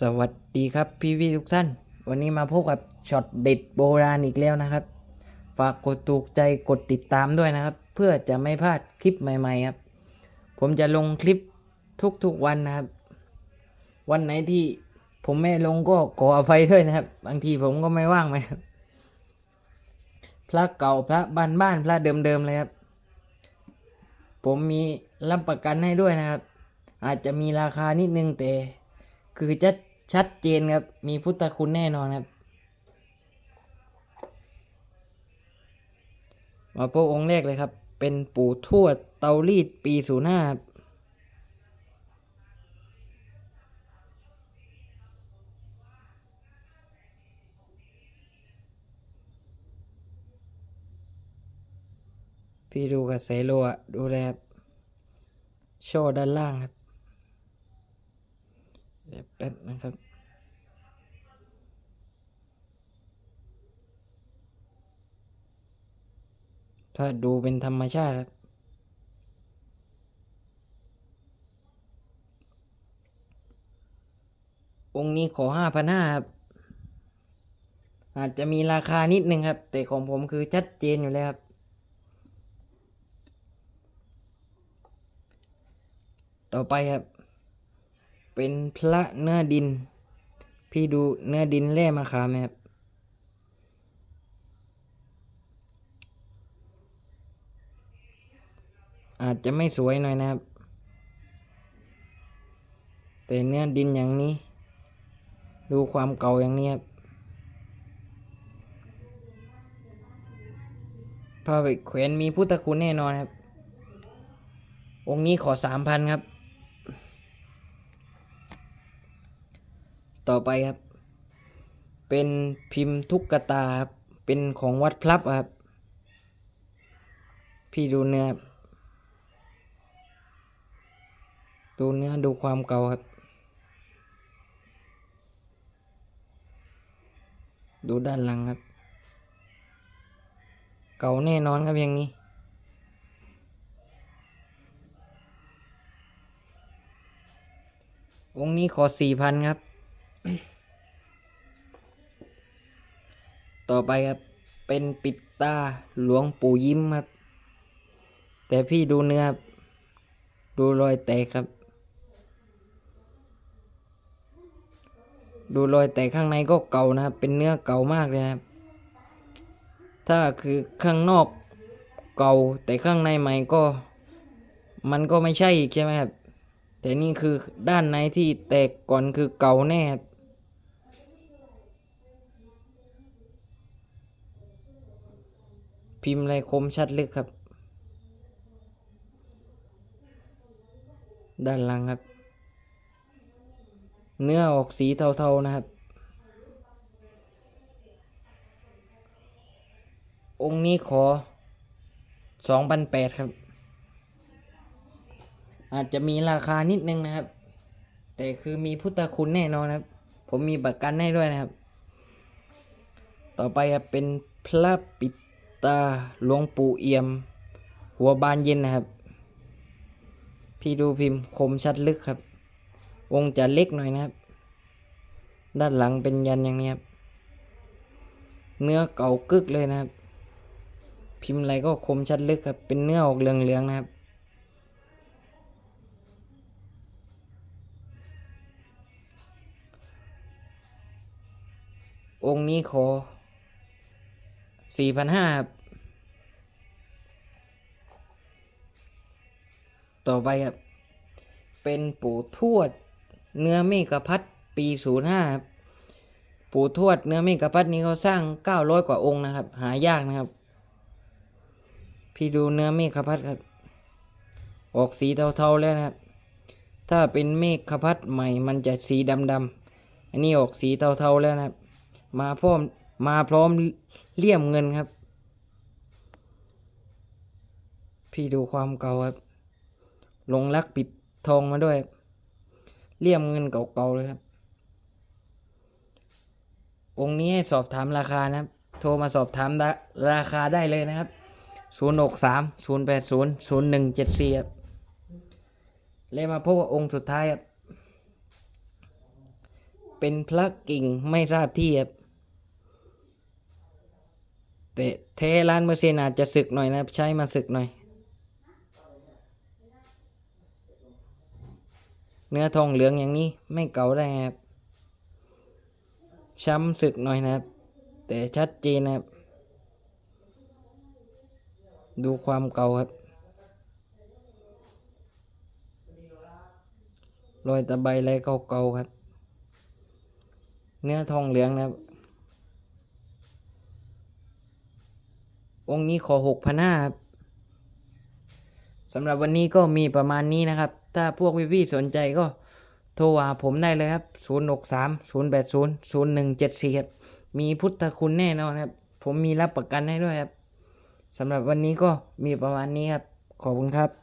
สวัสดีครับพี่พี่ทุกท่าน วันนี้มาพบกับช็อตเด็ดโบราณอีกแล้วนะครับ ฝากกดถูกใจกดติดตามด้วยนะครับ เพื่อจะไม่พลาดคลิปใหม่ๆครับ ผมจะลงคลิปทุกๆวันนะครับ วันไหนที่ผมไม่ลงก็ขออภัยด้วยนะครับ บางทีผมก็ไม่ว่างไหมครับพระเก่าพระบ้านบ้านพระเดิมๆเลยครับ ผมมีรับประกันให้ด้วยนะครับ อาจจะมีราคานิดนึงแต่ คือจะชัดเจนครับ มีพุทธคุณแน่นอนครับ มาพบองค์แรกเลยครับ เป็นปู่ทวดเตารีดปีศูนย์ห้าครับพี่ดูกับเสโลดูแลโชว์ด้านล่างครับ เดี๋ยวแป๊บนะครับถ้าดูเป็นธรรมชาติครับ องค์นี้ขอห้าพันห้าครับ อาจจะมีราคานิดนึงครับ แต่ของผมคือชัดเจนอยู่แล้วครับ ต่อไปครับ เป็นพระเนื้อดิน พี่ดูเนื้อดินแร่มาขามไหมครับ อาจจะไม่สวยหน่อยนะครับ แต่เนื้อดินอย่างนี้ ดูความเก่าอย่างนี้ครับผ้าไปแขวนมีพุทธคุณแน่นอนครับ องค์นี้ขอสามพันครับ ต่อไปครับ เป็นพิมพ์ทุกกตาครับ เป็นของวัดพลับครับ พี่ดูเนื้อครับดูเนื้อดูความเก่าครับ ดูด้านหลังครับ เก่าแน่นอนครับอย่างนี้องค์นี้ขอสี่พันครับ ต่อไปครับ เป็นปิดตาหลวงปู่ยิ้มครับ แต่พี่ดูเนื้อครับดูรอยแตกครับ ดูรอยแตกข้างในก็เก่านะครับ เป็นเนื้อเก่ามากเลยนะครับถ้าคือข้างนอกเก่าแต่ข้างในใหม่ก็ มันก็ไม่ใช่ใช่ไหมครับ แต่นี่คือด้านในที่แตกก่อนคือเก่าแน่ครับ พิมพ์ลายคมชัดลึกครับ ด้านหลังครับ เนื้อออกสีเทาๆนะครับ องค์นี้ขอสองพันแปดครับ อาจจะมีราคานิดนึงนะครับ แต่คือมีพุทธคุณแน่นอนครับ ผมมีประกันให้ด้วยนะครับ ต่อไปครับเป็นพระปิด ตาหลวงปู่เอี่ยม หัวบานเย็นนะครับ พี่ดูพิมพ์คมชัดลึกครับ องค์จะเล็กหน่อยนะครับ ด้านหลังเป็นยันอย่างนี้ครับ เนื้อเก่ากึกเลยนะครับ พิมพ์อะไรก็คมชัดลึกครับ เป็นเนื้อออกเหลืองๆนะครับองค์นี้ขอ สี่พันห้าครับ ต่อไปครับ เป็นปู่ทวดเนื้อเมกะพัดปีศูนย์ห้าครับปู่ทวดเนื้อเมกะพัดนี้เขาสร้างเก้าร้อยกว่าองค์นะครับ หายากนะครับ พี่ดูเนื้อเมฆพัดครับ ออกสีเทาๆแล้วนะครับ ถ้าเป็นเมฆพัดใหม่มันจะสีดำๆอันนี้ออกสีเทาๆแล้วนะครับ มาพร้อม มาพร้อมเลี่ยมเงินครับ พี่ดูความเก่าครับลงลักปิดทองมาด้วย เลี่ยมเงินเก่าๆเลยครับ องค์นี้ให้สอบถามราคานะครับ โทรมาสอบถามราราคาได้เลยนะครับศูนย์หกสามศูนย์แปดศูนย์ศูนย์หนึ่งเจ็ดสี่ครับเลยมาพบกับองค์สุดท้ายครับ เป็นพระกิ่งไม่ทราบที่ครับ แต่เทล้านเปอร์เซ็นต์อาจจะสึกหน่อยนะครับ ใช้มาสึกหน่อย เนื้อทองเหลืองอย่างนี้ไม่เก่าได้ครับ ช้ำสึกหน่อยนะครับ แต่ชัดเจนนะครับ ดูความเก่าครับรอยตะไบอะไรเก่าๆครับ เนื้อทองเหลืองนะครับ องค์นี้ขอหกพันห้าครับสำหรับวันนี้ก็มีประมาณนี้นะครับ ถ้าพวกพี่ๆสนใจก็โทรหาผมได้เลยครับ 0 6 3 0 8 0 0 1 7 4 ครับ มีพุทธคุณแน่นอนครับ ผมมีรับประกันให้ด้วยครับ สำหรับวันนี้ก็มีประมาณนี้ครับ ขอบคุณครับ